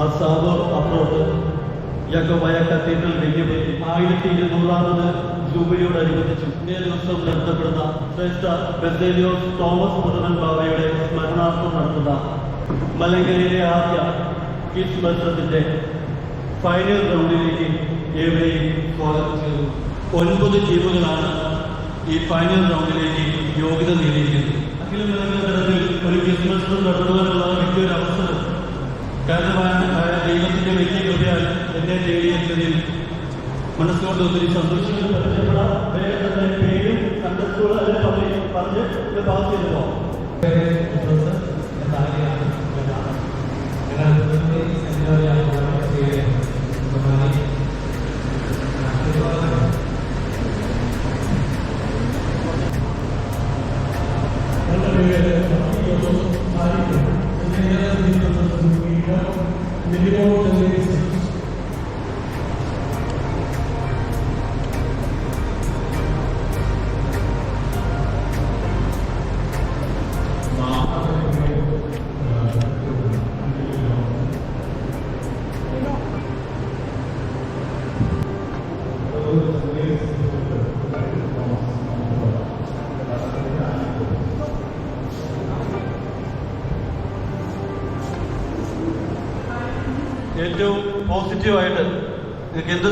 മാസാവൂർ abroad ഇയാൾക്ക് cathedral വെല്ലുവിളി ആയിരത്തി ഇരുന്നൂറാമത് ജൂബിലിയോടനുബന്ധിച്ചു ഇന്നേ ദിവസം നടത്തപ്പെടുന്ന ശ്രേഷ്ഠ ബസേലിയോസ് തോമസ് മുതലൻ ബാബയുടെ സ്മരണാർത്ഥം നടത്തുന്ന മലങ്കരയിലെ ആദ്യ കിഡ്സ് മത്സരത്തിന്റെ ഫൈനൽ റൗണ്ടിലേക്ക് ഏവരെയും സ്വാഗതം ചെയ്തു ഒൻപത് ടീമുകളാണ് ഈ ഫൈനൽ റൗണ്ടിലേക്ക് യോഗ്യത നേടിയിരിക്കുന്നത്. അഖില തലത്തിൽ ഒരു കിഡ്സ് മത്സരം നടത്തുവാനുള്ള വലിയൊരു അവസരം കാരണമായ ദൈവത്തിന്റെ വലിയ കൃപയാൽ എന്നെ തേടിയെത്തിയതിൽ മനസ്സുകൊണ്ട് ഒത്തിരി സന്തോഷിക്കുന്നു പരിചയപ്പെടാം വേഗം തന്നെ പേരും അന്തസ്സുകളും അതിനെ പറഞ്ഞ് പറഞ്ഞ് ഇത് പാസ് ചെയ്തു പോകാം ഏറ്റവും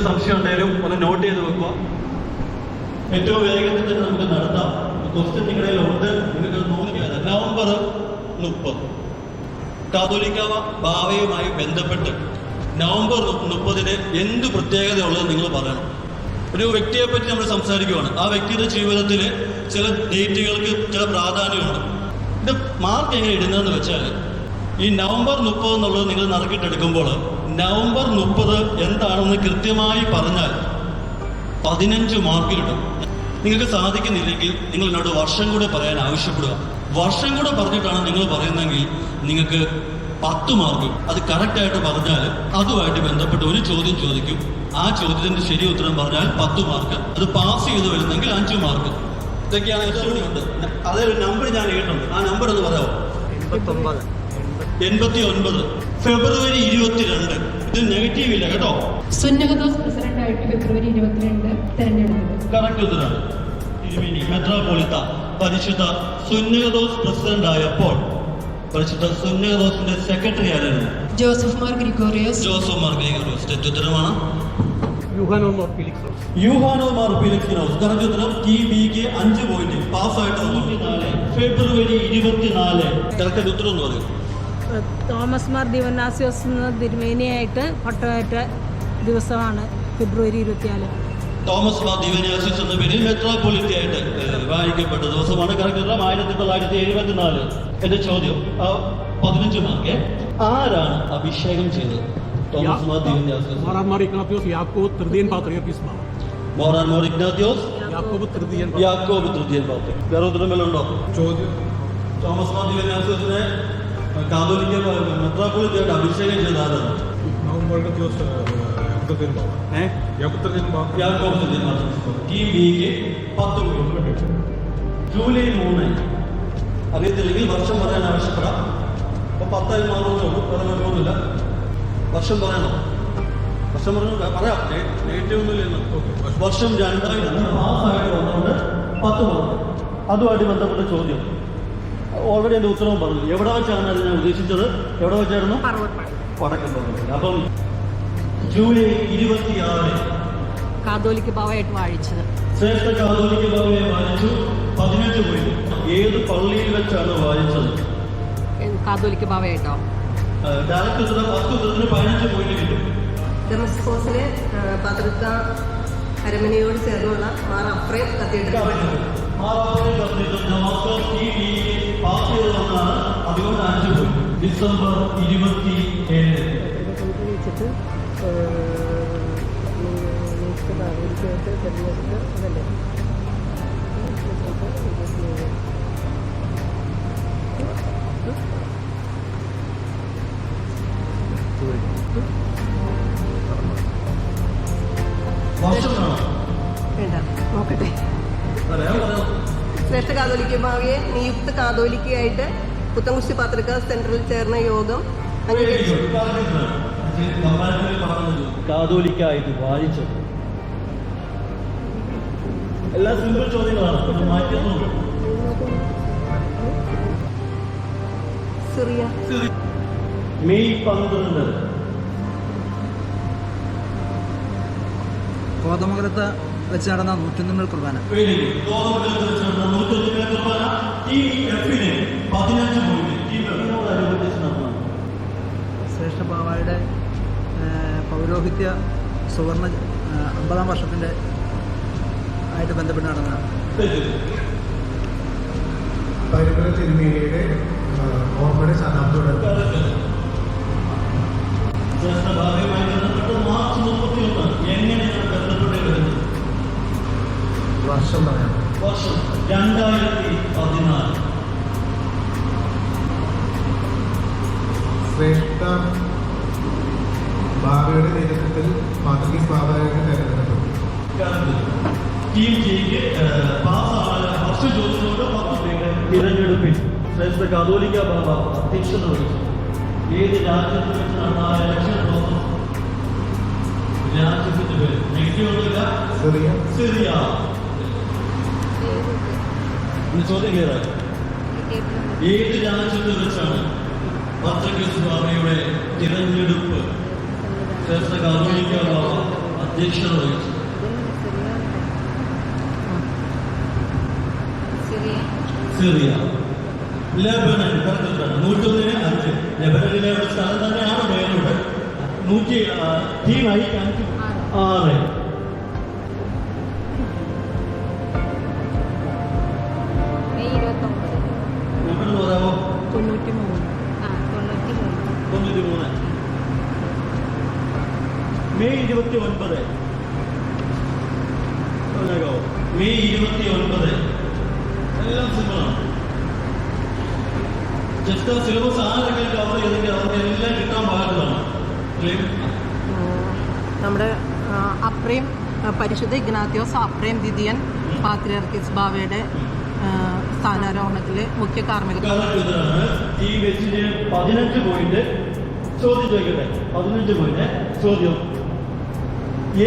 സംശയം ഉണ്ടെങ്കിലും ഒന്ന് നോട്ട് ചെയ്ത് വെക്കുക ഏറ്റവും വേഗത്തിൽ തന്നെ നമുക്ക് നടത്താം. ക്വസ്റ്റ്യൻ നിങ്ങളുടെ ഉണ്ട് നിങ്ങൾക്ക് നോക്കിയാൽ നവംബർ മുപ്പത്. കാതോലിക്ക ഭാവയുമായി ബന്ധപ്പെട്ട് നവംബർ മുപ്പതിന് എന്ത് പ്രത്യേകതയുള്ളത് നിങ്ങൾ പറയണം. ഒരു വ്യക്തിയെ പറ്റി നമ്മൾ സംസാരിക്കുകയാണ് ആ വ്യക്തിയുടെ ജീവിതത്തിൽ ചില ഡേറ്റുകൾക്ക് ചില പ്രാധാന്യമുണ്ട്. ഇത് മാർക്ക് എങ്ങനെ ഇടുന്നതെന്ന് വെച്ചാൽ ഈ നവംബർ മുപ്പത് എന്നുള്ളത് നിങ്ങൾ നറുക്കിട്ടെടുക്കുമ്പോൾ നവംബർ മുപ്പത് എന്താണെന്ന് കൃത്യമായി പറഞ്ഞാൽ പതിനഞ്ച് മാർക്ക് കിട്ടും നിങ്ങൾക്ക് സാധിക്കുന്നില്ലെങ്കിൽ നിങ്ങൾ എന്നോട് വർഷം കൂടെ പറയാൻ ആവശ്യപ്പെടുക. വർഷം കൂടെ പറഞ്ഞിട്ടാണ് നിങ്ങൾ പറയുന്നതെങ്കിൽ നിങ്ങൾക്ക് പത്ത് മാർക്ക് അത് കറക്റ്റായിട്ട് പറഞ്ഞാൽ അതുമായിട്ട് ബന്ധപ്പെട്ട് ഒരു ചോദ്യം ചോദിക്കും. ആ ചോദ്യത്തിന്റെ ശരി ഉത്തരം പറഞ്ഞാൽ പത്ത് മാർക്ക്. അത് പാസ് ചെയ്ത് വരുന്നെങ്കിൽ അഞ്ച് മാർക്ക്. ഇതൊക്കെയാണ് ഏറ്റവും ഉണ്ട്. ഒരു നമ്പർ ഞാൻ കേട്ടുണ്ട് ആ നമ്പർ ഒന്ന് പറയാമോ? എൺപത്തി ഒൻപത് ഫെബ്രുവരി ഇരുപത്തിരണ്ട്. ഇത് നെഗറ്റീവ് ഇല്ല കേട്ടോ? സുന്നഹദോസ് പ്രസിഡന്റായിട്ട് ഫെബ്രുവരി ഇരുപത്തിരണ്ട് തെരഞ്ഞെടുത്തത് കറക്റ്റ് ഉത്തരാണ് തിരുമേനി മെത്രാപോളിത്ത പരിശുദ്ധ സുന്നഹദോസ് പ്രസിഡന്റ് ആയപ്പോൾ പരിശുദ്ധ സുന്നഹദോസിന്റെ സെക്രട്ടറി ആരായിരുന്നു? ജോസഫ് മാർ ഗ്രിഗോറിയസ്. ജോസഫ് മാർ ഗ്രിഗോറിയസ്. ഉത്തരമാണ് യുഹാനോമോർ ഫിലിക്സ് റോസ് യൂഹാനോ മാർ ഫിലിക്സിനോസ് കറക്റ്റ് ഉത്തരം ടി ബിക്ക് അഞ്ച് പോയിന്റ് പാസ്സായിട്ട് തൊണ്ണൂറ്റിനാല് ഫെബ്രുവരി ഇരുപത്തിനാല്. കറക്റ്റ് ഉത്തരം എന്ന് പറയും. തോമസ് മാർ ദിവനാസിയോസ് എന്ന തിരുമേനിയായിട്ട് പട്ടമേറ്റ ദിവസമാണ് ഫെബ്രുവരി ഇരുപത്തിനാല്. തോമസ് മാർ ദിവനാസിയോസ് എന്ന പേരിൽ ആയിട്ട് ഏഹ്, ദിവസമാണ്. കറക്റ്റ് ആയിരത്തി തൊള്ളായിരത്തി എഴുപത്തിനാല് എന്റെ ചോദ്യം പതിനഞ്ച് മാർക്ക്? ആരാണ് അഭിഷേകം ചെയ്തത്? തോമസ് മാർ ദിവനാസിസ് മാറാമാർ ഇഗ്നാത്യോസ് യാക്കോ തൃതീയൻ പാത്രിയോസ് മാർ. മോറാൻ മോർ ഇഗ്നാത്യോസ് യാക്കോബ് തൃതീയൻ യാക്കോബ് തൃതീയൻ പാത്രി വേറെ ഉത്തരം വല്ലതും ഉണ്ടോ? ചോദ്യം. തോമസ് മാർ ദിവനാസിസിനെ കാതോലിക്ക മെത്രോപൊളിറ്റി ആയിട്ട് അഭിഷേകം ചെയ്ത ആരാണ്? ടീം ബിക്ക് പത്ത് ജൂലൈ മൂന്ന്. അറിയത്തില്ലെങ്കിൽ വർഷം പറയാൻ ആവശ്യപ്പെടാം. അപ്പൊ പത്തായി മാറുന്നുള്ളൂ വേറെ കുഴപ്പമൊന്നുമില്ല വർഷം പറയണം. വർഷം പറഞ്ഞു പറയാം. നെഗറ്റീവ് ഒന്നുമില്ല വർഷം രണ്ടായിരത്തി പാസ്സായിട്ട് വന്നുകൊണ്ട് പത്ത് മാർക്ക്. അതുമായിട്ട് ബന്ധപ്പെട്ട ചോദ്യം. ഓൾറെഡി എന്റെ ഉത്തരവും പറഞ്ഞു. എവിടെ വെച്ചാണ് അത് ഞാൻ ഉദ്ദേശിച്ചത്? എവിടെ വെച്ചായിരുന്നു? വടക്കൻ പറഞ്ഞു അപ്പം ജൂലൈ ഇരുപത്തിയാറ്. കാതോലിക്ക് പാവയായിട്ട് വാഴിച്ചത്. ശ്രേഷ്ഠ കാതോലിക്ക് ബാബയെ വായിച്ചു പതിനെട്ട് പോയിന്റ് ഏത് പള്ളിയിൽ വെച്ചാണ് വായിച്ചത് കാതോലിക്ക് പാവയായിട്ടോ ഡയറക്ട് ഉത്തരം ഉത്തരത്തിന് പതിനഞ്ച് പോയിന്റ് കിട്ടും. ഡെമസ്കോസിലെ പതൃക്ക അരമനയോട് ചേർന്നുള്ള മാർ അഫ്രേം കത്തീഡ്രൽ പാസ് ചെയ്ത് വന്നാണ് അതുകൊണ്ട് അഞ്ച് പോയിന്റ് ഡിസംബർ ഇരുപത്തി ഏഴ്. വെച്ചിട്ട് അതല്ലേ വർഷം നിയുക്ത കാതോലിക്കയായിട്ട് പുത്തൻകുശി പത്രിക സെൻട്രൽ ചേർന്ന യോഗം അംഗീകരിച്ചു. കാതോലിക്കായിട്ട് വായിച്ചത് എല്ലാ സിമ്പിൾ ചോദ്യങ്ങളാണ്. ഒന്ന് മാറ്റി നോക്കും സിറിയ. മെയ് പന്ത്രണ്ട്. കോതമംഗലത്ത് വെച്ച് നടന്ന നൂറ്റൊന്നുമേൽ കുർബാന. നൂറ്റൊന്നിനെ കുർബാന. ടീം എഫിന് പതിനഞ്ച് പോയിന്റ് ടീം എഫിനോടനുബന്ധിച്ച് നടന്നു. ശ്രേഷ്ഠ ബാവായുടെ പൗരോഹിത്യ സുവർണ അമ്പതാം വർഷത്തിന്റെ ആയിട്ട് ബന്ധപ്പെട്ട് നടന്ന പരിമല തിരുമേനിയുടെ ആ, ഓർമ്മയുടെ ശതാബ്ദത്തോടെ ഭാഗമായി ബന്ധപ്പെട്ട് മാർച്ച് മുപ്പത്തി ഒന്ന് എങ്ങനെയാണ് ബന്ധപ്പെട്ട് വരുന്നത് വർഷം പറയാം. വർഷം. രണ്ടായിരത്തി പതിനാല് ശ്രേഷ്ഠ ഭാവിയുടെ നേതൃത്വത്തിൽ പാത്രീസ് സ്വാഭാവിക തെരഞ്ഞെടുപ്പ് ടീം ജിക്ക് പാസ്സായ ഹർഷ ജോസിനോട് പത്ത് പേര് തിരഞ്ഞെടുപ്പിൽ ശ്രേഷ്ഠ കാതോലിക്ക ബാബ അധ്യക്ഷത വഹിച്ചു. ഏത് രാജ്യത്ത് വെച്ച് നടന്ന ആ ഇലക്ഷൻ പ്രോസസ് രാജ്യത്തിന്റെ പേര് ഒന്നുമില്ല സിറിയ. സിറിയ. ചോദ്യം ക്ലിയർ ആയി? ഏത് രാജ്യത്ത് വെച്ചാണ് പത്രക്രിസ് ബാബയുടെ തിരഞ്ഞെടുപ്പ്. ശ്രേഷ്ഠ ബാബ അധ്യക്ഷത വഹിച്ചു. സിറിയ. ലെബനൻ പറഞ്ഞിട്ടാണ് നൂറ്റൊന്നിന് അഞ്ച് ലെബനനിലെ ഒരു സ്ഥലം തന്നെയാണ് മേലോട് നൂറ്റി ടീമായി ആറ്. തൊണ്ണൂറ്റി മൂന്ന് ആ തൊണ്ണൂറ്റി മൂന്ന് തൊണ്ണൂറ്റി മൂന്ന് മെയ് ഇരുപത്തി ഒൻപത് മെയ് ഇരുപത്തി ഒൻപത് എല്ലാം സിമ്പിളാണ്. ജസ്റ്റ് ആ സിലബസ് ആരെങ്കിലും കവർ ചെയ്തെങ്കിൽ അവർക്ക് എല്ലാം കിട്ടാൻ പാകത്തിലാണ്. ക്ലിയർ? നമ്മുടെ അപ്രയും അപ്രേം പരിശുദ്ധ ഇഗ്നാത്യോസ് അപ്രേം ദിദിയൻ പാത്രിയർക്കിസ് ബാവയുടെ സ്ഥാനാരോഹണത്തിലെ മുഖ്യ കാർമ്മിക ഈ വെച്ചിന് പതിനഞ്ച് പോയിന്റ് ചോദ്യം ചോദിക്കട്ടെ? പതിനഞ്ച് പോയിന്റ് ചോദ്യം.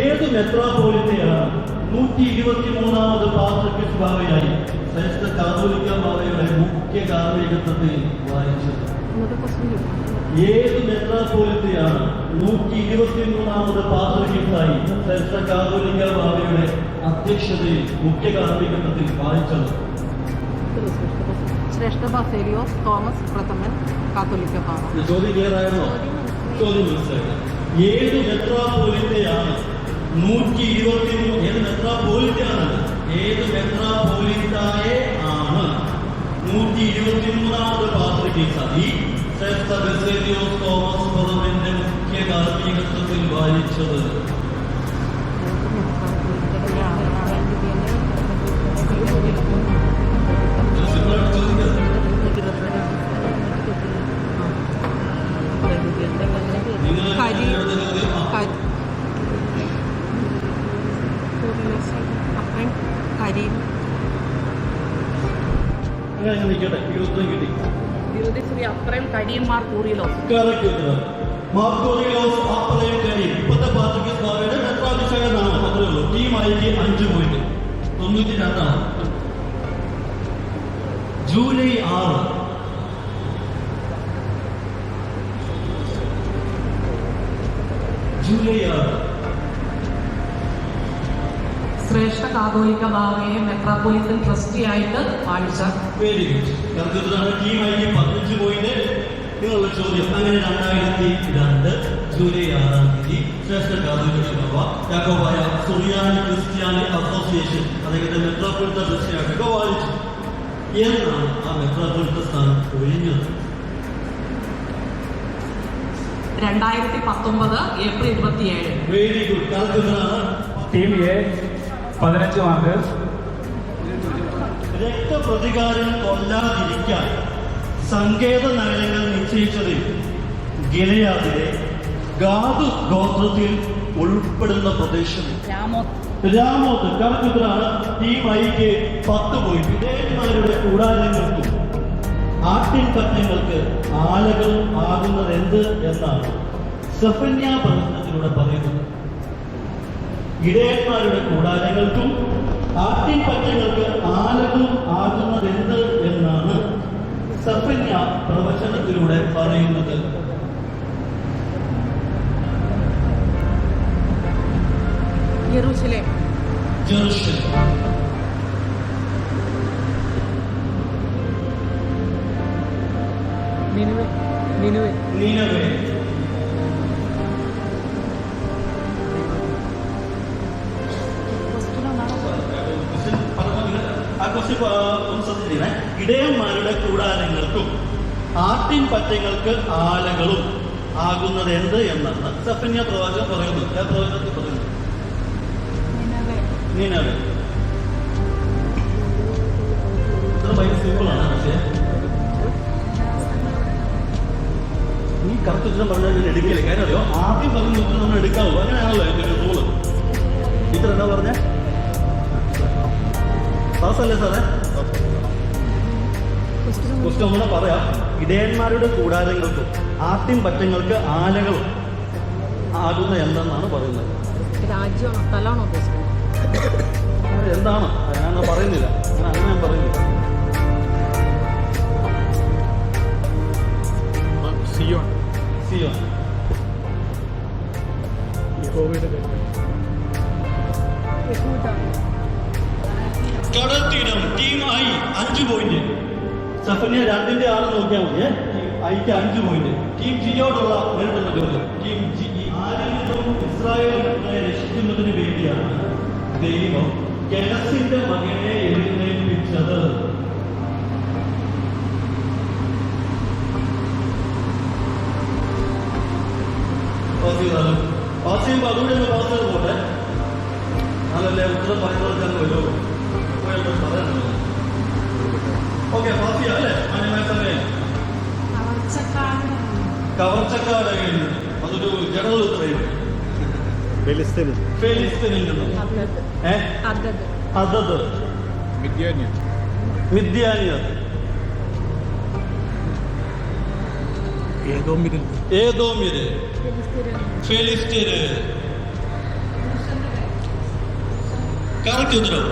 ഏത് മെത്രാപോളിത്തയാണ് നൂറ്റി ഇരുപത്തി മൂന്നാമത് പാത്രക്കിസ് ബാവയായി ശ്രേഷ്ഠ കാതോലിക്ക ബാവയുടെ മുഖ്യ കാർമ്മികത്വത്തിൽ വായിച്ചത്. ഏത് മെത്രാപോലിത്തയാണ് നൂറ്റി ഇരുപത്തി മൂന്നാമത് ശ്രേഷ്ഠ കാതോലിക്ക അധ്യക്ഷതയിൽ മുഖ്യ കാർമ്മികത്വത്തിൽ വായിച്ചത്. ശ്രേഷ്ഠ ബസേലിയോസ് തോമസ് പ്രഥമൻ കാത്തോലിക്ക ഇത് ചോദ്യം ക്ലിയർ ആയിരുന്നോ ചോദ്യം മനസ്സിലായി. ഏത് മെത്രാപോലിത്തയാണ്? നൂറ്റി ഇരുപത്തി മൂന്ന് ഏത് മെത്രാപോലിത്തയാണ്? ഏത് മെത്രാപോലിത്തായെ ആണ്? നൂറ്റി ഇരുപത്തി മൂന്നാമത് പാത്രികീസായി ശ്രേഷ്ഠ ബെസേലിയോസ് തോമസ് മുഖ്യ കാർമ്മികത്വത്തിൽ വായിച്ചത് അങ്ങനെ നിൽക്കട്ടെ കിട്ടി. കൂറിയിലോ ഇപ്പോഴത്തെ പാർട്ടിക്ക് അത്രേ ഉള്ളൂ. അഞ്ച് പോയിന്റ് തൊണ്ണൂറ്റി രണ്ടാണ് ജൂലൈ ആറ് ജൂലൈ ആറ് ശ്രേഷ്ഠ കാതോലിക്ക ബാവയെ ട്രസ്റ്റി ആയിട്ട് വാഴിച്ച വെരി ഗുഡ് കറക്റ്റ് ഉത്തരമാണ് ടീം പതിനഞ്ച് പോയിന്റ് നിങ്ങളുടെ ചോദ്യം അങ്ങനെ രണ്ടായിരത്തി രണ്ട് ജൂലൈ ആറാം തീയതി ശ്രേഷ്ഠ കാതോലിക്ക ബാബ യാക്കോബായ സുറിയാനി ക്രിസ്ത്യാനി അസോസിയേഷൻ അദ്ദേഹത്തെ ട്രസ്റ്റി ആയിട്ട് വാഴിച്ചു എന്നാണ് ആ മെട്രോപൊളിറ്റൻ സ്ഥാനം ഒഴിഞ്ഞത്? രണ്ടായിരത്തി പത്തൊമ്പത് ഏപ്രിൽ ഇരുപത്തിയേഴ്. വെരി ഗുഡ് ടീം എ പതിനഞ്ച് മാർക്ക് രക്തപ്രതികാരം കൊല്ലാതിരിക്കാൻ സങ്കേത നഗരങ്ങൾ നിശ്ചയിച്ചതിൽ ഗിലയാദിലെ ഗാദ് ഗോത്രത്തിൽ ഉൾപ്പെടുന്ന പ്രദേശം. രാമോ രാമോത്ത് കറക്റ്റുത്തരാണ് ടീം ഐക്ക് പത്ത് പോയിന്റ് വിധേയന്മാരുടെ കൂടാരങ്ങൾക്കും ആട്ടിൻ ആട്ടിൻപറ്റങ്ങൾക്ക് ആലകളും ആകുന്നത് എന്ത് എന്നാണ് സഫന്യ പ്രശ്നത്തിലൂടെ പറയുന്നത്. ഇടയന്മാരുടെ കൂടാരങ്ങൾക്കും ആട്ടിപ്പറ്റങ്ങൾക്ക് ആലകളും ആകുന്നതെന്ത് എന്നാണ് സഫന്യ പ്രവചനത്തിലൂടെ പറയുന്നത്. Jerusalem Jerusalem നീനവേ നീനവേ. നീനവേ. ശ്രദ്ധിച്ചിരിക്കണേ ഇടയന്മാരുടെ കൂടാരങ്ങൾക്കും ആട്ടിൻ പറ്റങ്ങൾക്ക് ആലകളും ആകുന്നത് എന്ത് എന്നാണ്. സഫന്യ പ്രവാചകൻ പറയുന്നു. ഞാൻ പ്രവചനത്തിൽ പറയുന്നു. നീനവേ. ഇത്ര ഭയങ്കര സിമ്പിളാണ് പക്ഷേ. ഈ കറക്റ്റ് ഉത്തരം പറഞ്ഞാൽ ഞാൻ എടുക്കില്ല. കാര്യം അറിയോ? ആദ്യം പറഞ്ഞു നമ്മൾ എടുക്കാവൂ. അങ്ങനെയാണല്ലോ എന്റെ ഒരു റൂൾ ഇത്ര എന്താ പറഞ്ഞേ? പാസ്സല്ലേ സാറേ? ക്വസ്റ്റ്യൻ ഒന്നുകൂടെ പറയാം. ഇടയന്മാരുടെ കൂടാരങ്ങൾക്കും ആട്ടിൻ പറ്റങ്ങൾക്ക് ആലകളും ആകുന്ന എന്താണെന്നാണ് പറയുന്നത്? രാജ്യമാണോ? സ്ഥലമാണോ ഉദ്ദേശിക്കുന്നത്? എന്താണ്? ഞാൻ പറയുന്നില്ല. ഞാൻ അങ്ങനെ ഞാൻ പറയുന്നില്ല. സിയോൺ. സിയോ യഹോവയുടെ പേര്. കടൽ തീരം ടീം ഐ അഞ്ച് പോയിന്റ് സഫന്യ രണ്ടിന്റെ ആൾ നോക്കിയാൽ മതി ടീം ഐക്ക് അഞ്ച് പോയിന്റ് ടീം ജിയോടുള്ള നേരിടുന്ന ജോലി ടീം ജി ആരിൽ നിന്നും ഇസ്രായേലിനെ രക്ഷിക്കുന്നതിന് വേണ്ടിയാണ് ദൈവം കെലസിന്റെ മകനെ എഴുന്നേൽപ്പിച്ചത്. ചെയ്താലും പാസ് പോട്ടെ. അതല്ലേ ഉത്തരം പറയുന്നവർക്ക് അങ്ങ് വരുമോ ഓക്കെ ചെയ്യാം അല്ലേ? മാന്യമായ സമയം കവർച്ചക്കാരുടെ കയ്യിൽ നിന്ന് അതൊരു ജനറൽ ഉത്തരവ് ഫെലിസ്തീനിൽ നിന്നും ഏ അതത് മിഥ്യാന്യൻ മിഥ്യാനിയർ ഏതോ ഏതോമ്യര് ഫെലിസ്തീന്. കറക്റ്റ് ഉത്തരം.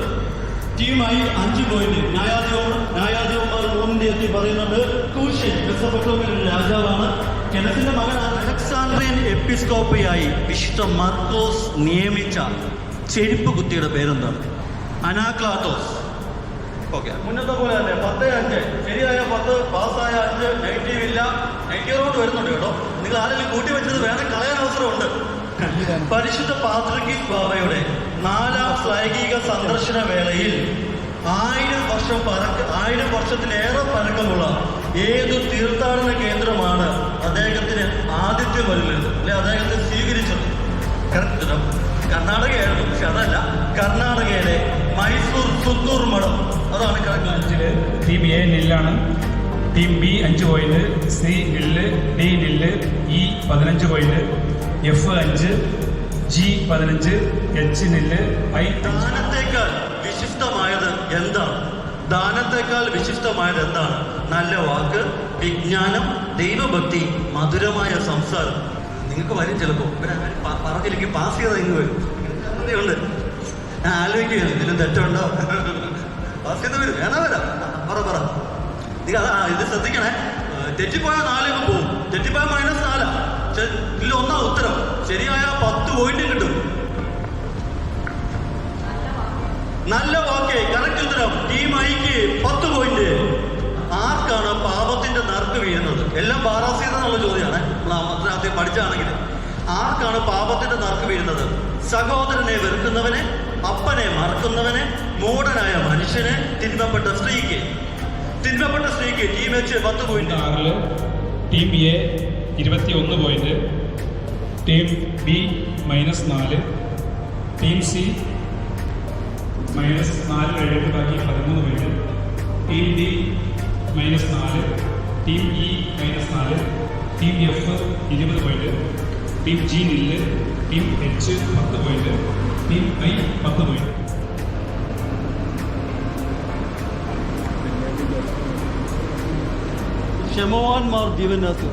ടീമായി അഞ്ച് പോയിന്റ് ന്യായാധിപ ന്യായാധിപന്മാർ മൂന്നിന്റെ എത്തി പറയുന്നുണ്ട് കൂഷ്യൻ മെസ്സപ്പൊട്ടോമിയൻ രാജാവാണ്. കെനസിന്റെ മകൻ അലക്സാണ്ട്രിയൻ എപ്പിസ്കോപ്പയായി വിശുദ്ധ മർക്കോസ് നിയമിച്ച ചെരുപ്പ് കുത്തിയുടെ പേരെന്താണ് അനാക്ലാത്തോസ്. ഓക്കെ. മുന്നത്തെ പോലെ തന്നെ പത്ത് അഞ്ച്. ശരിയായ പത്ത് പാസ്സായ അഞ്ച്. നെഗറ്റീവ് ഇല്ല. നെഗറ്റീവ് നെഗറ്റീവോട് വരുന്നുണ്ട് കേട്ടോ. നിങ്ങൾ ആരെങ്കിലും കൂട്ടി വെച്ചത് വേറെ കളയാൻ അവസരമുണ്ട്. പരിശുദ്ധ പാത്രികീസ് ബാബയുടെ നാലാം ശ്ലൈകിക സന്ദർശന വേളയിൽ ആയിരം വർഷം പരക്ക് ആയിരം വർഷത്തിലേറെ പഴക്കമുള്ള ഏത് തീർത്ഥാടന കേന്ദ്രമാണ് അദ്ദേഹത്തിന് ആതിഥ്യം വരുന്നത്? അല്ലെ അദ്ദേഹത്തെ സ്വീകരിച്ചത്? കറക്റ്റ് കർണാടകയായിരുന്നു പക്ഷെ അതല്ല. കർണാടകയിലെ മൈസൂർ സുത്തൂർ മഠം. അതാണ് കണക്കിലെ ടീം എ നെല്ലാണ്. ടീം ബി അഞ്ച് point C nil D nil E പതിനഞ്ച് പോയിന്റ് എഫ് അഞ്ച് ജി പതിനഞ്ച് എച്ച് നെല്ല് ഐ ദാനത്തേക്കാൾ വിശിഷ്ടമായത് എന്താണ്? ദാനത്തേക്കാൾ വിശിഷ്ടമായത് എന്താണ്? നല്ല വാക്ക് വിജ്ഞാനം ദൈവഭക്തി മധുരമായ സംസാരം. നിങ്ങൾക്ക് വരും ചിലപ്പോ. ഇവരാരും പറഞ്ഞില്ലെങ്കിൽ പാസ് ചെയ്താൽ ഇങ്ങ് വരും. ഉണ്ട്. ഞാൻ ആലോചിക്കുകയാണ് ഇതിലും തെറ്റുണ്ടോ? പാസ് ചെയ്ത് വരും. വേണം വരാം? പറ പറ. നിങ്ങൾ അതാ ഇത് ശ്രദ്ധിക്കണേ. തെറ്റിപ്പോയാൽ നാലിന് പോകും. തെറ്റിപ്പോയാൽ മൈനസ് നാലാ. പക്ഷെ ഇതിൽ ഒന്നാ ഉത്തരം. ശരിയായ പത്ത് പോയിന്റ് കിട്ടും. നല്ല വാക്ക്. കറക്റ്റ് ഉത്തരം. ടീം ഐക്ക് പത്ത് പോയിന്റ് ആർക്കാണ് പാപത്തിന്റെ നറുക്ക് വീഴുന്നത്? എല്ലാം പാറാസീത എന്നുള്ള ചോദ്യമാണ്. നമ്മൾ ആദ്യം പഠിച്ചാണെങ്കിൽ ആർക്കാണ് പാപത്തിന്റെ നറുക്ക് വീഴുന്നത്? സഹോദരനെ വെറുക്കുന്നവനെ അപ്പനെ മറക്കുന്നവനെ മൂടനായ മനുഷ്യനെ തിന്മപ്പെട്ട സ്ത്രീക്ക്. തിന്മപ്പെട്ട സ്ത്രീക്ക് ടീം എച്ച് പത്ത് പോയിന്റ് ആറിൽ ടീം എ ഇരുപത്തി ഒന്ന് പോയിന്റ് ടീം ബി മൈനസ് നാല് ടീം സി മൈനസ് നാല് കഴിഞ്ഞിട്ട് ബാക്കി പതിമൂന്ന് പോയിന്റ് ടീം ഡി മൈനസ് നാല് ടീം ഇ മൈനസ് നാല് ടീം എഫ് ഇരുപത് point team G nil team H പത്ത് പോയിന്റ് ടീം ഐ പത്ത് പോയിന്റ് ക്ഷമവാൻമാർ ജീവനാസ്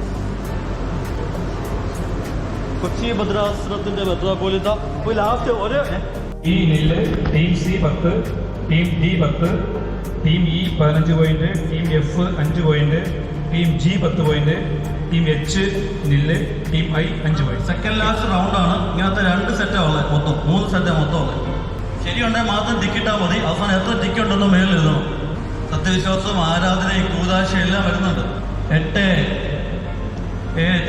കൊച്ചി ഭദ്രാസനത്തിന്റെ മെത്രാപോലിത്ത ലാസ്റ്റ് ഒരു ഈ നെല്ല് ടീം സി പത്ത് ടീം ഡി പത്ത് ടീം ഇ പതിനഞ്ച് പോയിന്റ് ടീം എഫ് അഞ്ച് പോയിന്റ് ടീം ജി പത്ത് point team H nil team I അഞ്ച് പോയിന്റ് സെക്കൻഡ് ലാസ്റ്റ് റൗണ്ട് ആണ്. ഇങ്ങനത്തെ രണ്ട് സെറ്റാ ഉള്ളത് മൊത്തം. മൂന്ന് സെറ്റാ മൊത്തം ഉള്ളത്. ശരിയുണ്ടെങ്കിൽ മാത്രം ടിക്കിട്ടാ മതി. അവസാനം എത്ര ടിക്കറ്റ് ഉണ്ടെന്ന് മേളിൽ എഴുതണം. സത്യവിശ്വാസം ആരാധന കൂതാശ എല്ലാം വരുന്നുണ്ട്. എട്ട്.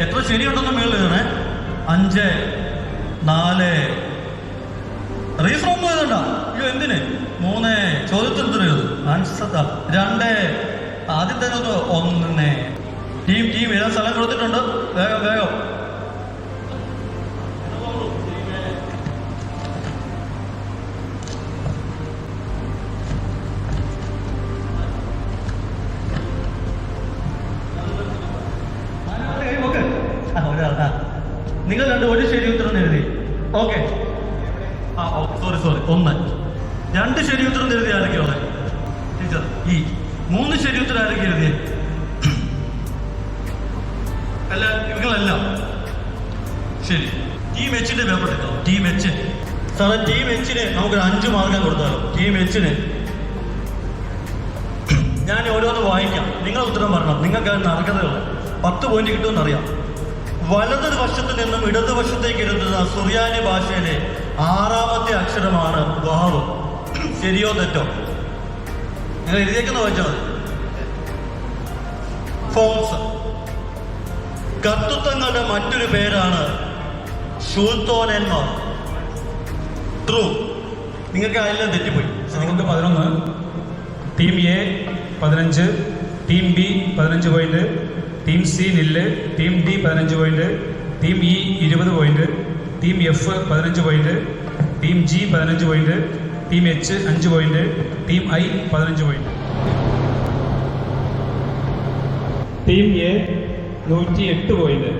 എത്ര ശരിയുണ്ടെന്ന് മേളിൽ എഴുതണേ? അഞ്ച് നാല്. റീഫ്രോം എഴുതണ്ട അയ്യോ എന്തിന്? മൂന്ന്. ചോദ്യത്തിൽ എഴുതു. ആൻസർ രണ്ട്. ആദ്യം തന്നെ ഒന്ന് ഒന്ന്. ടീം ടീം ഏതാ സ്ഥലം കൊടുത്തിട്ടുണ്ട്? വേഗം വേഗം. ഓക്കെ ആ സോറി സോറി ഒന്ന്. രണ്ട് ശരി ഉത്തരം എഴുതി ഉള്ളത്? ടീച്ചർ ഈ മൂന്ന് ശരി ഉത്തരം ആരൊക്കെ എഴുതി അല്ല ഇവങ്ങളല്ല. ശരി. ടീം എച്ചിന്റെ പേപ്പർ എടുക്കാം. ടീം എച്ച് സാറേ ടീം എച്ചിന് നമുക്ക് അഞ്ച് മാർക്കം കൊടുത്താലോ? ടീം എച്ചിന് ഞാൻ ഓരോന്ന് വായിക്കാം. നിങ്ങൾ ഉത്തരം പറയണം. നിങ്ങൾക്ക് അർഹതയുള്ളത് പത്ത് പോയിന്റ് കിട്ടുമെന്ന് അറിയാം വലത് വശത്ത് നിന്നും ഇടതുവശത്തേക്ക് എഴുതുന്ന സുറിയാനി ഭാഷയിലെ ആറാമത്തെ അക്ഷരമാണ് വാവ് ശരിയോ തെറ്റോ? നിങ്ങൾ എഴുതിയേക്കുന്ന വായിച്ചാൽ മതി. ഫോംസ്. കത്തുത്വങ്ങളുടെ മറ്റൊരു പേരാണ് ശൂത്തോനന്മാർ ട്രൂ. നിങ്ങൾക്ക് അതെല്ലാം തെറ്റിപ്പോയി. നിങ്ങൾക്ക് പതിനൊന്ന് ടീം എ പതിനഞ്ച് ടീം ബി പതിനഞ്ച് point team C nil team D പതിനഞ്ച് പോയിന്റ് ടീം ഇ ഇരുപത് പോയിന്റ് ടീം എഫ് പതിനഞ്ച് പോയിന്റ് ടീം ജി പതിനഞ്ച് പോയിന്റ് ടീം എച്ച് അഞ്ച് പോയിന്റ് ടീം ഐ പതിനഞ്ച് പോയിന്റ് ടീം എ നൂറ്റി എട്ട് പോയിന്റ്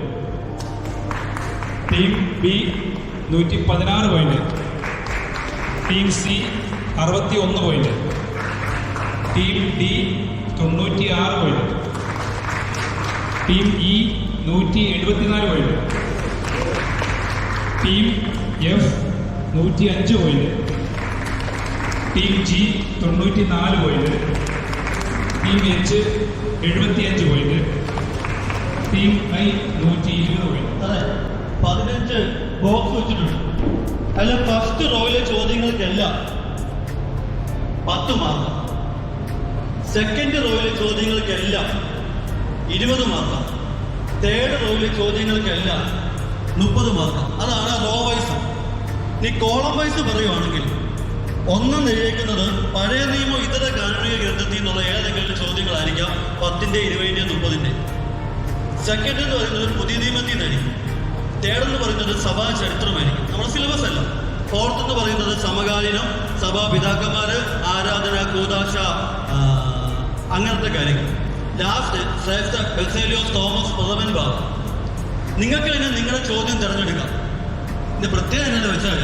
ടീം ബി നൂറ്റി പതിനാറ് പോയിന്റ് ടീം സി അറുപത്തി ഒന്ന് പോയിന്റ് ടീം ഡി തൊണ്ണൂറ്റി ആറ് പോയിന്റ് ടീം ഇ നൂറ്റി എഴുപത്തിനാല് പോയിന്റ് ടീം എഫ് നൂറ്റി അഞ്ച് പോയിന്റ് ടീം ജി തൊണ്ണൂറ്റി നാല് പോയിന്റ് ടീം എച്ച് എഴുപത്തി അഞ്ച് പോയിന്റ് ടീം ഐ നൂറ്റി ഇരുപത് പോയിന്റ് അതെ പതിനഞ്ച് ബോക്സ് വെച്ചിട്ടുണ്ട്. അല്ല ഫസ്റ്റ് റോയിലെ ചോദ്യങ്ങൾക്കെല്ലാം പത്ത് മാർക്ക് സെക്കൻഡ് റോയിലെ ചോദ്യങ്ങൾക്കെല്ലാം ഇരുപത് മാർക്ക് തേർഡ് റോയിലെ ചോദ്യങ്ങൾക്കല്ല മുപ്പത് മാർക്ക് അതാണ് റോ വൈസ് നീ കോളം വൈസ് പറയുവാണെങ്കിൽ ഒന്നും നിരയിക്കുന്നത് പഴയ നിയമം ഇതര കാരുണിക ഗ്രന്ഥത്തിൽ നിന്നുള്ള ഏതെങ്കിലും ചോദ്യങ്ങളായിരിക്കാം. പത്തിന്റെ ഇരുപതിന്റെ മുപ്പതിന്റെ സെക്കൻഡ് എന്ന് പറയുന്നത് പുതിയ നിയമത്തിൽ നിന്നായിരിക്കും. തേർഡ് എന്ന് പറയുന്നത് സഭാ ചരിത്രമായിരിക്കും. നമ്മുടെ സിലബസ് അല്ല. ഫോർത്ത് എന്ന് പറയുന്നത് സമകാലീനം സഭാ പിതാക്കന്മാര് ആരാധന കൂതാശ അങ്ങനത്തെ കാര്യങ്ങൾ. ലാസ്റ്റ് ശ്രേഷ്ഠ ബെസേലിയോസ് തോമസ് പ്രഥമൻ ബാബു നിങ്ങൾക്ക് തന്നെ നിങ്ങളുടെ ചോദ്യം തിരഞ്ഞെടുക്കാം. ഇത് പ്രത്യേകം എന്താണെന്ന് വെച്ചാൽ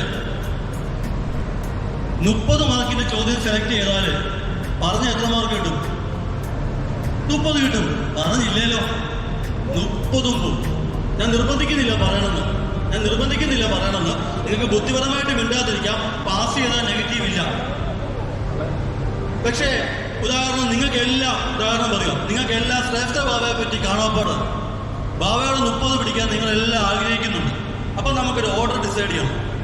മുപ്പത് മാർക്കിന്റെ ചോദ്യം സെലക്ട് ചെയ്താൽ പറഞ്ഞ എത്ര മാർക്ക് കിട്ടും? മുപ്പത് കിട്ടും. പറഞ്ഞില്ലല്ലോ. മുപ്പതും ഞാൻ നിർബന്ധിക്കുന്നില്ല പറയണമെന്ന്. ഞാൻ നിർബന്ധിക്കുന്നില്ല പറയണമെന്ന്. നിങ്ങൾക്ക് ബുദ്ധിപരമായിട്ട് മിണ്ടാതിരിക്കാം. പാസ് ചെയ്താൽ നെഗറ്റീവ് ഇല്ല. പക്ഷേ ഉദാഹരണം നിങ്ങൾക്ക് എല്ലാം ഉദാഹരണം പറയാം. നിങ്ങൾക്ക് എല്ലാ ശ്രേഷ്ഠ ബാബയെ പറ്റി കാണാപ്പാട് ബാബയുടെ മുപ്പത് പിടിക്കാൻ നിങ്ങൾ എല്ലാം ആഗ്രഹിക്കുന്നുണ്ട്. അപ്പം നമുക്കൊരു ഓർഡർ ഡിസൈഡ് ചെയ്യണം.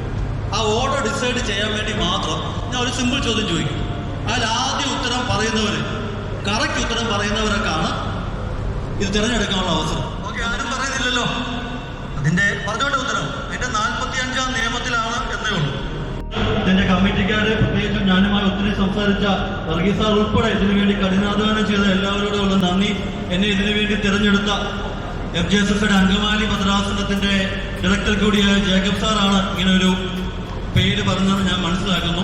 ആ ഓർഡർ ഡിസൈഡ് ചെയ്യാൻ വേണ്ടി മാത്രം ഞാൻ ഒരു സിമ്പിൾ ചോദ്യം ചോദിക്കും. അതിൽ ആദ്യ ഉത്തരം പറയുന്നവർ കറക്റ്റ് ഉത്തരം പറയുന്നവരൊക്കെയാണ് ഇത് തിരഞ്ഞെടുക്കാനുള്ള അവസരം. ഓക്കെ ആരും പറയുന്നില്ലല്ലോ. അതിന്റെ പറഞ്ഞോട്ടെ ഉത്തരം. കമ്മിറ്റിക്കാര് പ്രത്യേകിച്ചും ഞാനുമായി ഒത്തിരി സംസാരിച്ച വർഗീസ് സാർ ഉൾപ്പെടെ ഇതിനുവേണ്ടി കഠിനാധ്വാനം ചെയ്ത എല്ലാവരോടുമുള്ള നന്ദി. എന്നെ ഇതിനുവേണ്ടി തിരഞ്ഞെടുത്ത എഫ് ജെ എസ് എഫിന്റെ അങ്കമാലി ഭദ്രാസനത്തിന്റെ ഡയറക്ടർ കൂടിയായ ജേക്കബ് സാറാണ് ഇങ്ങനെ ഒരു പേര് പറഞ്ഞത് ഞാൻ മനസ്സിലാക്കുന്നു.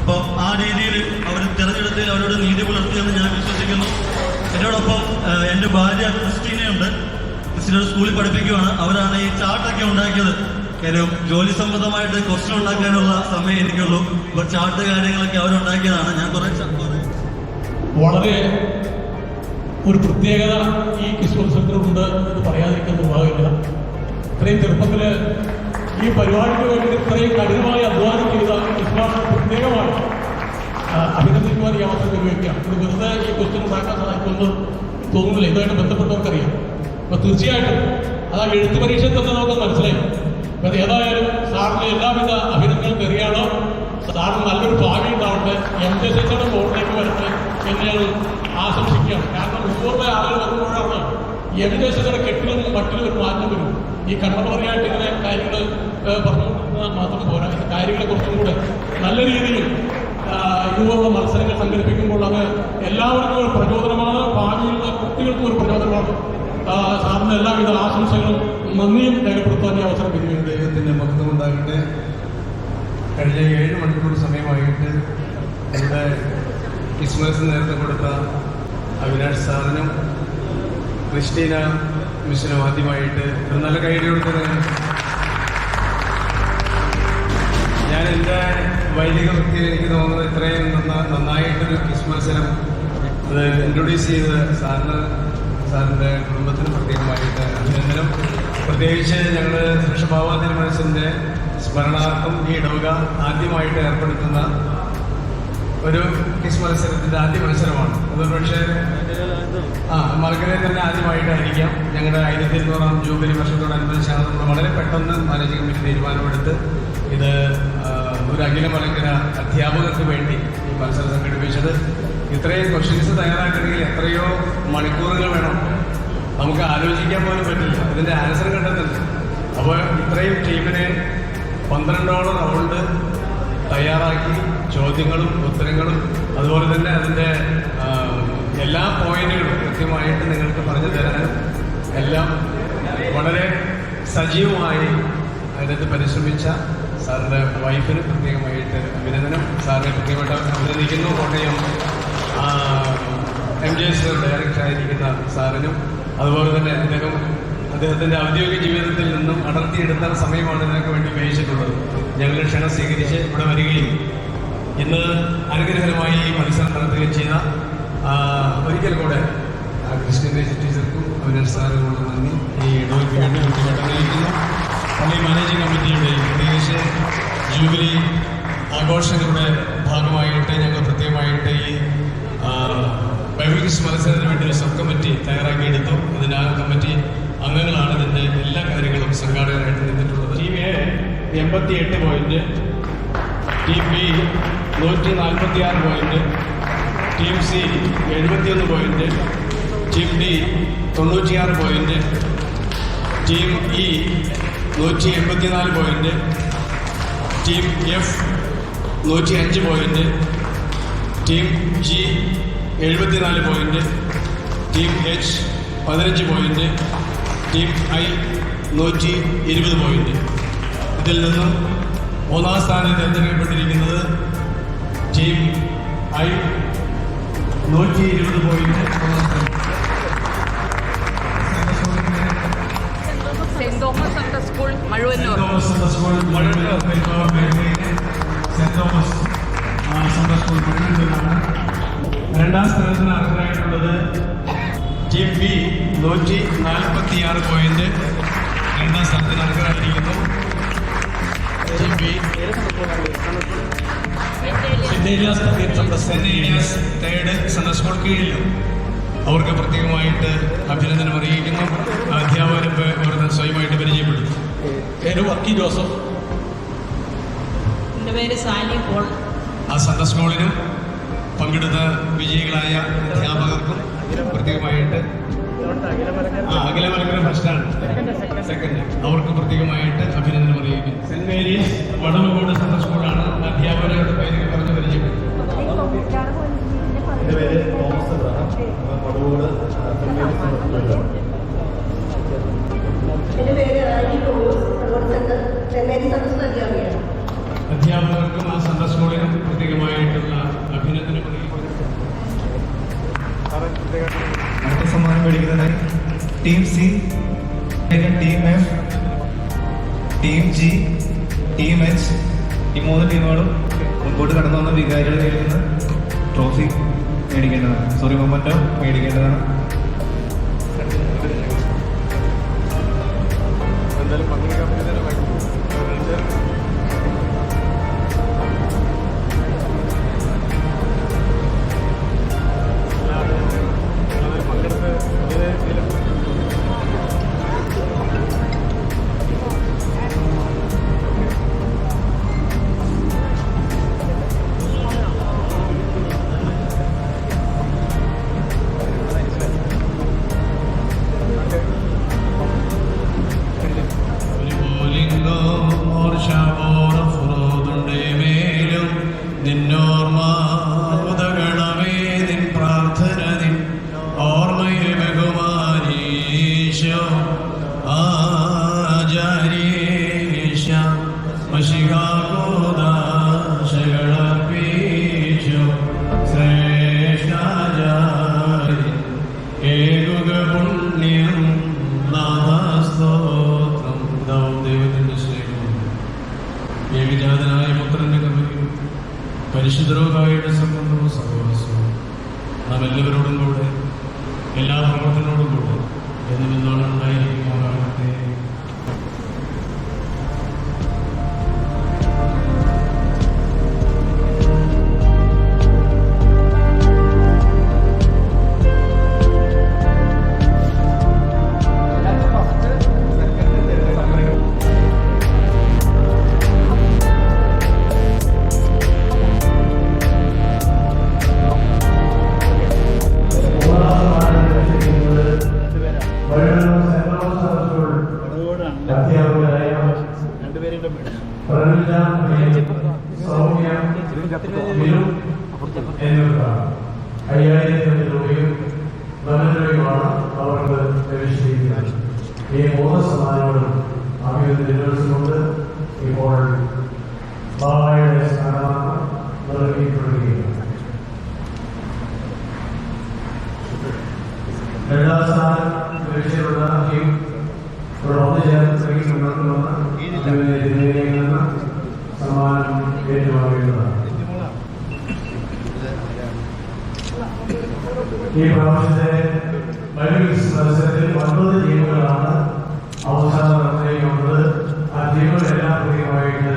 അപ്പോൾ ആ രീതിയിൽ അവർ തിരഞ്ഞെടുത്ത് അവരോട് നീതി പുലർത്തിയെന്ന് ഞാൻ വിശ്വസിക്കുന്നു. എന്നോടൊപ്പം എന്റെ ഭാര്യ ക്രിസ്റ്റീനയുണ്ട്. ക്രിസ്റ്റീന സ്കൂളിൽ പഠിപ്പിക്കുകയാണ് അവരാണ് ഈ ചാർട്ടൊക്കെ ഉണ്ടാക്കിയത്. കാര്യം ജോലി സംബന്ധമായിട്ട് ക്വസ്റ്റ്യൻ ഉണ്ടാക്കാനുള്ള സമയം എനിക്കുള്ളൂ. കുറച്ച് ചാർട്ട് കാര്യങ്ങളൊക്കെ അവരുണ്ടാക്കിയതാണ്. ഞാൻ കുറെ വളരെ ഒരു പ്രത്യേകത ഈ ക്രിസ്മസിനുണ്ട് എന്ന് പറയാതിരിക്കുന്ന ഭാഗമില്ല. ഇത്രയും ചെറുപ്പത്തിൽ ഈ പരിപാടിക്ക് വേണ്ടി ഇത്രയും കഠിനമായി അധ്വാനം ചെയ്ത ക്രിസ്മസ് പ്രത്യേകമാണ് അഭിനന്ദിക്കുവാൻ ഈ അവസരം ഉപയോഗിക്കാം. ഇത് വെറുതെ ഈ ക്വസ്റ്റ്യൻ ഉണ്ടാക്കാൻ സാധിക്കുമെന്ന് തോന്നുന്നില്ല. ഇതുമായിട്ട് ബന്ധപ്പെട്ടവർക്കറിയാം. അപ്പൊ തീർച്ചയായിട്ടും അത് ആ എഴുത്ത് പരീക്ഷയിൽ തന്നെ നമുക്ക് മനസ്സിലായി. അപ്പോൾ ഏതായാലും സാറിന് എല്ലാവിധ അഭിനന്ദനം തെറിയാണോ സാറിന് നല്ലൊരു ഭാവി ഉണ്ടാവട്ടെ. എം ജെ സിയുടെ ബോർഡിലേക്ക് വരട്ടെ എന്നെയാണ് ആശംസിക്കുകയാണ്. കാരണം മുമ്പുള്ള ആളുകൾ വരുമ്പോഴാണ് എം ജെ സിയുടെ കെട്ടിലും മറ്റൊരു മാറ്റം വരും. ഈ കണ്ടംപററിയായിട്ട് ഇങ്ങനെ കാര്യങ്ങൾ പറഞ്ഞുകൊണ്ടിരുന്നാൽ മാത്രം പോരാ. ഈ കാര്യങ്ങളെ കുറിച്ചും കൂടെ നല്ല രീതിയിൽ യുവ മത്സരങ്ങൾ സംഘടിപ്പിക്കുമ്പോൾ അത് എല്ലാവർക്കും ഒരു പ്രചോദനമാണ്. ഭാവിയിലുള്ള കുട്ടികൾക്കും ഒരു പ്രചോദനമാണ്. സാറിന് എല്ലാവിധ ആശംസകളും നന്ദിയും രേഖപ്പെടുത്താൻ ഈ അവസരം വിനിയോഗിക്കുന്നത് ദൈവത്തിന്റെ മഹത്വം ഉണ്ടാകട്ടെ. കഴിഞ്ഞ ഏഴ് മണിക്കൂർ സമയമായിട്ട് ഇവിടെ ക്രിസ്മസ് നേരത്തെ കൊടുത്ത അവിനാഷ് സാറിനും ക്രിസ്റ്റീന മിഷനും ആദ്യമായിട്ട് ഒരു നല്ല കൈഡി കൊടുത്തത് ഞാൻ എന്റെ വൈദിക വൃത്തിയിൽ എനിക്ക് തോന്നുന്നത് ഇത്രയും നന്ന- നന്നായിട്ടൊരു ക്രിസ്മസിനും അത് ഇൻട്രൊഡ്യൂസ് ചെയ്ത് സാറിന് സാറിന്റെ കുടുംബത്തിന് പ്രത്യേകമായിട്ട് അഭിനന്ദനം. പ്രത്യേകിച്ച് ഞങ്ങൾ സുരക്ഷഭാവ തിരുമനസിന്റെ സ്മരണാർത്ഥം ഈ ഇടവക ആദ്യമായിട്ട് ഏർപ്പെടുത്തുന്ന ഒരു ക്വിസ് മത്സരത്തിന്റെ ആദ്യ മത്സരമാണ്. അത് പക്ഷേ ആ മലക്കരയിൽ തന്നെ ആദ്യമായിട്ടായിരിക്കാം ഞങ്ങളുടെ ആയിരത്തി ഇരുന്നൂറാം ജൂബിലി വർഷത്തോടനുബന്ധിച്ചാണ് നമ്മൾ വളരെ പെട്ടെന്ന് മാനേജിംഗ് കമ്മിറ്റി തീരുമാനമെടുത്ത് ഇത് ഒരു അഖില മലങ്കര അധ്യാപകർക്ക് വേണ്ടി ഈ മത്സരം സംഘടിപ്പിച്ചത്. ഇത്രയും ക്വസ്റ്റ്യൻസ് തയ്യാറാക്കണമെങ്കിൽ എത്രയോ മണിക്കൂറുകൾ വേണം. നമുക്ക് ആലോചിക്കാൻ പോലും പറ്റില്ല. ഇതിന്റെ ആൻസർ കണ്ടെത്തില്ല അപ്പോൾ ഇത്രയും ടീമിനെ പന്ത്രണ്ടോളം റൗണ്ട് തയ്യാറാക്കി ചോദ്യങ്ങളും ഉത്തരങ്ങളും അതുപോലെ തന്നെ അതിന്റെ എല്ലാ പോയിന്റുകളും കൃത്യമായിട്ട് നിങ്ങൾക്ക് പറഞ്ഞു തരാനും എല്ലാം വളരെ സജീവമായി അതിനകത്ത് പരിശ്രമിച്ച സാറിന്റെ വൈഫിന് പ്രത്യേകമായിട്ട് അഭിനന്ദനം. സാറിനെ പ്രത്യേകമായിട്ട് അഭിനന്ദിക്കുന്നു. Kottayam M J S director ആയിരിക്കുന്ന സാറിനും അതുപോലെ തന്നെ അദ്ദേഹം അദ്ദേഹത്തിന്റെ ഔദ്യോഗിക ജീവിതത്തിൽ നിന്നും അടർത്തിയെടുത്ത സമയമാണ് ഇതിനൊക്കെ വേണ്ടി ഉപയോഗിച്ചിട്ടുള്ളത്. ഞങ്ങൾ ക്ഷണം സ്വീകരിച്ച് ഇവിടെ വരികയും ഇന്ന് അനുഗ്രഹകരമായി ഈ മത്സരം നടത്തുകയും ചെയ്ത ഒരിക്കൽ കൂടെ ആ, ക്രിസ്ത്യൻ ദേശ് ടീച്ചർക്കും അവിനാഷ് സാറിനുള്ള നന്ദി. ഈ ഇടവയ്ക്ക് വേണ്ടി കൃത്യമായിട്ട് അറിയിക്കുന്നു പള്ളി മാനേജിംഗ് കമ്മിറ്റിയുടെ പ്രത്യേകിച്ച് ജൂബിലി ആഘോഷങ്ങളുടെ ഭാഗമായിട്ട് ഞങ്ങൾ പ്രത്യേകമായിട്ട് ഈ ബൈബിൾ മത്സരത്തിന് വേണ്ടി ഒരു സബ് കമ്മിറ്റി തയ്യാറാക്കിയെടുത്തു. അതിന് ആ കമ്മിറ്റി അംഗങ്ങളാണ് ഇതിന്റെ എല്ലാ കാര്യങ്ങളും സംഘാടകരായിട്ട് നിന്നിട്ടുള്ളത്. ടീം എ എൺപത്തി എട്ട് പോയിന്റ് ടീം ബി നൂറ്റി നാൽപ്പത്തി ആറ് പോയിന്റ് ടീം സി എഴുപത്തിയൊന്ന് പോയിന്റ് ടീം ഡി തൊണ്ണൂറ്റിയാറ് പോയിന്റ് ടീം ഇ നൂറ്റി എൺപത്തിനാല് പോയിന്റ് ടീം എഫ് നൂറ്റി അഞ്ച് പോയിന്റ് ടീം ജി എഴുപത്തിനാല് പോയിന്റ് ടീം എച്ച് പതിനഞ്ച് പോയിന്റ് ടീം ഐ നൂറ്റി ഇരുപത് പോയിന്റ് ഇതിൽ നിന്നും മൂന്നാം സ്ഥാനം തിരഞ്ഞെടുക്കപ്പെട്ടിരിക്കുന്നത് ടീം ഐ നൂറ്റി ഇരുപത് പോയിന്റ് ഒന്നാം സ്ഥാനം. Saint Thomas central school Mazhuvannoor Saint Thomas central school Mazhuvannoor Saint Thomas രണ്ടാം സ്ഥാനത്തിന് അർഹരായിട്ടുള്ളത് ടീം ബി നൂറ്റി നാൽപ്പത്തി ആറ് പോയിന്റ് രണ്ടാം സ്ഥാനത്തിന് അർഹരായിരിക്കുന്നു. ടീം അവർക്ക് പ്രത്യേകമായിട്ട് അഭിനന്ദനം അറിയിക്കുന്നു. അധ്യാപകരെ സ്വയമായിട്ട് പരിചയപ്പെടുന്നു പേര് വർക്കി ജോസഫ്. എന്റെ പേര് സാലി പോൾ. ആ സന്തസ് സ്കൂളിനും പങ്കെടുത്ത വിജയികളായ അധ്യാപകർക്കും പ്രത്യേകമായിട്ട് ആ അഖില മലക്കര ഫസ്റ്റാണ് സെക്കൻഡ് അവർക്ക് പ്രത്യേകമായിട്ട് അഭിനന്ദനം അറിയിക്കുന്നു. സെന്റ് മേരീസ് വടമകോട് സന്തസ് സ്കൂളാണ് അധ്യാപകരുടെ പേര് പറഞ്ഞു പരിചയപ്പെട്ടു എന്റെ പേര് തോമസ് പടവൂട് എന്റെ പേര് ആനി ടോമസ് അതുപോലെ സെൻട്രൽ ചെന്നൈ സെൻട്രൽ അധ്യാപികയാണ്. അധ്യാപകർക്കും ആ സൺഡേ സ്കൂളിനും പ്രത്യേകമായിട്ടുള്ള അഭിനന്ദനം അടുത്ത സമ്മാനം മേടിക്കുന്നത് team C team F team G team H ഈ മൂന്ന് ടീമുകളും മുമ്പോട്ട് കടന്നു വന്ന വികാരികളുടെ കയ്യിൽ നിന്ന് ട്രോഫി മേടിക്കേണ്ടതാണ്. സോറി മൊമെന്റോ മേടിക്കേണ്ടതാണ്. എന്തായാലും പങ്കെടുക്കാൻ ഈ പ്രാവശ്യത്തെ ബയോഫിക്സ് മത്സരത്തിൽ ഒൻപത് ടീമുകളാണ് അവസാന നടത്തിയിട്ടുള്ളത് ആ ടീമുകളെല്ലാം പ്രത്യേകമായിട്ട്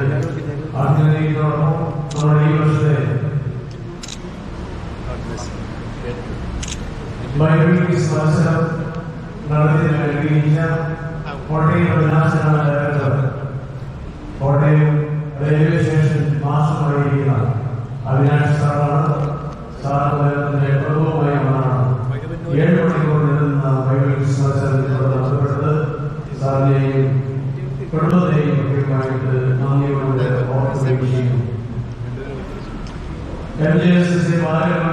അഭിനന്ദിക്കുന്നതോടൊപ്പം ഈ വർഷത്തെ ബയോഫിക്സ് മത്സരം നടത്തി നൽകിയില്ല കോട്ടയം ഉല്ലാസനാണ് ഡയറക്ടർ. കോട്ടയം റെയിൽവേ സ്റ്റേഷൻ മാസമായിരിക്കുന്ന അവിനാഷ് സാറാണ്. Sir fire.